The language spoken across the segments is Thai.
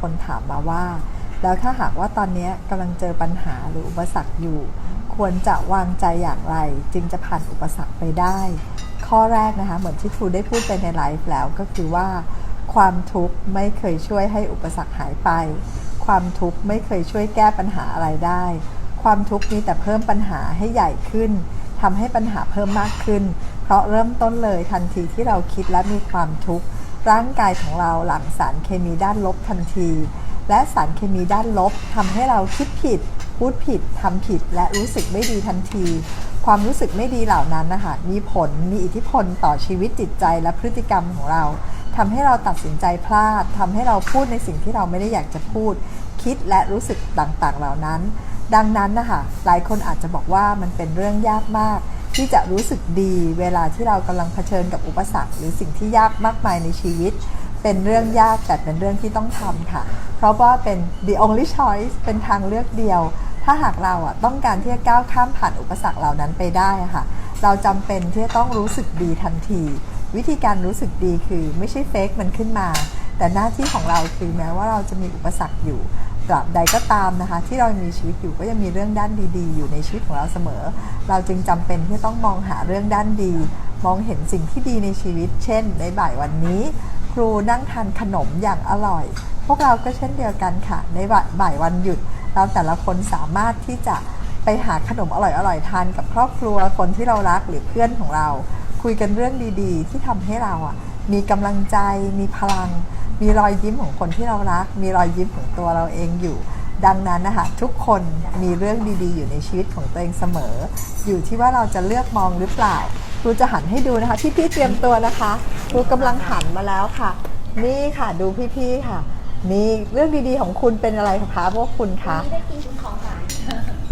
คนถามมาว่า แล้วถ้าหากว่าตอนนี้กำลังเจอปัญหาหรืออุปสรรคอยู่ ควรจะวางใจอย่างไร จึงจะผ่านอุปสรรคไปได้ ข้อแรกนะคะ เหมือนที่ครูได้พูดไปในไลฟ์แล้วก็คือว่า ความทุกข์ไม่เคยช่วยให้อุปสรรคหายไป ความทุกข์ไม่เคยช่วยแก้ปัญหาอะไรได้ ความทุกข์มีแต่เพิ่มปัญหาให้ใหญ่ขึ้นทำให้ปัญหาเพิ่มมากขึ้น เพราะเริ่มต้นเลยทันทีที่เราคิดและมีความทุกข์ ร่างกายของเราหลั่งสารเคมีด้านลบทันที และสารเคมีด้านลบทำให้เราคิดผิด พูดผิดทำผิด และรู้สึกไม่ดีทันที ความรู้สึกไม่ดีเหล่านั้นนะคะมีผลมีอิทธิพลต่อชีวิตจิตใจและพฤติกรรมของเราทำให้เราตัดสินใจพลาดทำให้เราพูดในสิ่งที่เราไม่ได้อยากจะพูด คิดและรู้สึกต่างๆเหล่านั้น ดังนั้นนะคะหลายคนอาจจะบอกว่ามันเป็นเรื่องยากมาก ที่จะรู้สึกดีเวลาที่เรากำลังเผชิญกับอุปสรรค หรือสิ่งที่ยากมากมายในชีวิต เป็นเรื่องยากแต่เป็นเรื่องที่ต้องทำค่ะ เพราะว่าเป็น the only choice เป็นทางเลือกเดียว ถ้าหากเราอะต้องการที่จะก้าวข้ามผ่านอุปสรรคเหล่านั้นไปได้ค่ะ เราจำเป็นที่จะต้องรู้สึกดีทันที วิธีการรู้สึกดีคือไม่ใช่เฟกมันขึ้นมาแต่หน้าที่ของเราคือแม้ว่าเราจะมีอุปสรรคอยู่ ตราบใดก็ตามนะคะ ที่เรามีชีวิตอยู่ก็ยังมีเรื่องด้านดีๆ อยู่ในชีวิตของเราเสมอ เราจึงจำเป็นที่ต้องมองหาเรื่องด้านดี มองเห็นสิ่งที่ดีในชีวิต เช่น ในบ่ายวันนี้ ครูนั่งทานขนมอย่างอร่อย พวกเราก็เช่นเดียวกันค่ะ ในบ่ายวันหยุด เราแต่ละคนสามารถที่จะไปหาขนมอร่อยๆทานกับครอบครัวคนที่เรารักหรือเพื่อนของเรา คุยกันเรื่องดีๆ ที่ทำให้เราอะ มีกำลังใจ มีพลัง มีรอยยิ้มของคนที่เรารัก มีรอยยิ้มของตัวเราเองอยู่ ดังนั้นนะคะทุกคนมีเรื่องดีๆ อยู่ในชีวิตของตัวเองเสมอ อยู่ที่ว่าเราจะเลือกมองหรือเปล่าครูจะหันให้ดูนะคะพี่ๆเตรียมตัวนะคะครูกำลังหันมาแล้วค่ะ นี่ค่ะดูพี่ๆค่ะ นี่เรื่องดีๆของคุณเป็นอะไรคะพวกคุณคะได้กินของหวาน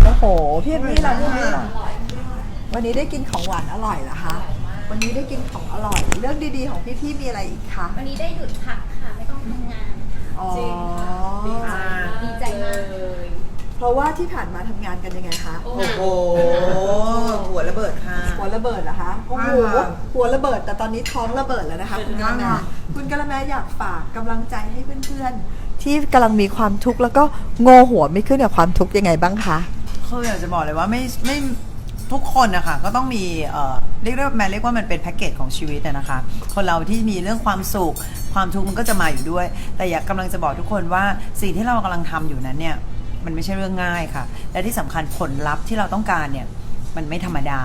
โอ้โหพี่เอมมี่เราพี่เอมมี่ล่ะวันนี้ได้กินของหวานอร่อยเหรอคะ วันนี้ได้กินของอร่อย เรื่องดีๆของพี่ๆมีอะไรอีกคะวันนี้ได้หยุดพักค่ะ ไม่ต้องทำงานอ๋อดีใจดีใจมากเพราะว่าที่ผ่านมาทำงานกันยังไงคะโอ้โห หัวระเบิดค่ะ หัวระเบิดเหรอคะโอ้โหค่ะหัวระเบิดแต่ตอนนี้ท้องระเบิดแล้วนะคะคุณกะละแมค่ะคุณกะละแมอยากฝากกำลังใจให้เพื่อนๆ ที่กำลังมีความทุกข์แล้วก็โงหัวไม่ขึ้นกับความทุกข์ยังไงบ้างคะ คืออยากจะบอกเลยว่าไม่ไม่ ทุกคนนะคะก็ต้องมีเอ่อเรียกได้ว่าแม่เรียกว่ามันเป็นแพ็กเกจของชีวิตอะนะคะ คนเราที่มีเรื่องความสุขความทุกข์มันก็จะมาอยู่ด้วย แต่อยากกำลังจะบอกทุกคนว่าสิ่งที่เรากำลังทำอยู่นั้นเนี่ยมันไม่ใช่เรื่องง่ายค่ะ และที่สำคัญผลลัพธ์ที่เราต้องการเนี่ยมันไม่ธรรมดา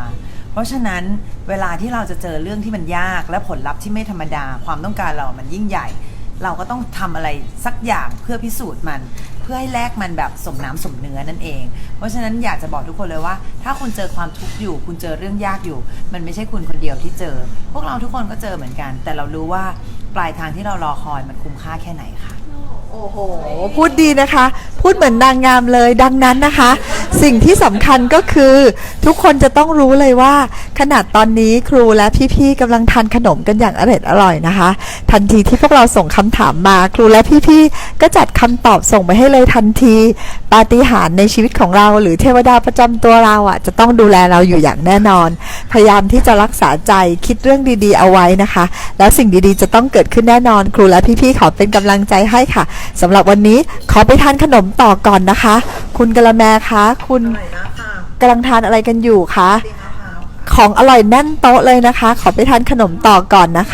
เพราะฉะนั้นเวลาที่เราจะเจอเรื่องที่มันยากและผลลัพธ์ที่ไม่ธรรมดา ความต้องการเรามันยิ่งใหญ่ เราก็ต้องทำอะไรสักอย่างเพื่อพิสูจน์มัน เพื่อให้แลกมันแบบสมน้ำสมเนื้อนั่นเอง เพราะฉะนั้นอยากจะบอกทุกคนเลยว่า ถ้าคุณเจอความทุกข์อยู่ คุณเจอเรื่องยากอยู่ มันไม่ใช่คุณคนเดียวที่เจอ พวกเราทุกคนก็เจอเหมือนกัน แต่เรารู้ว่าปลายทางที่เรารอคอยมันคุ้มค่าแค่ไหนค่ะ โอ้โห พูดดีนะคะ พูดเหมือนนางงามเลย ดังนั้นนะคะ สิ่งที่สำคัญก็คือทุกคนจะต้องรู้เลยว่า ขนาดตอนนี้ครูและพี่ๆกำลังทานขนมกันอย่างอร่อยอร่อยนะคะ ทันทีที่พวกเราส่งคำถามมา ครูและพี่ๆก็จัดคำตอบส่งไปให้เลยทันทีปาฏิหาริย์ในชีวิตของเรา หรือเทวดาประจำตัวเราอะจะต้องดูแลเราอยู่อย่างแน่นอน พยายามที่จะรักษาใจคิดเรื่องดีๆ เอาไว้นะคะ แล้วสิ่งดีๆ จะต้องเกิดขึ้นแน่นอน ครูและพี่ๆขอเป็นกำลังใจให้ค่ะสำหรับวันนี้ขอไปทานขนมต่อก่อนนะคะ คุณกะละแมคะคุณอร่อยนะค่ะกำลังทานอะไรกันอยู่คะดีมะพร้าวของอร่อยแน่นโต๊ะเลยนะคะ ขอไปทานขนมต่อก่อนนะคะ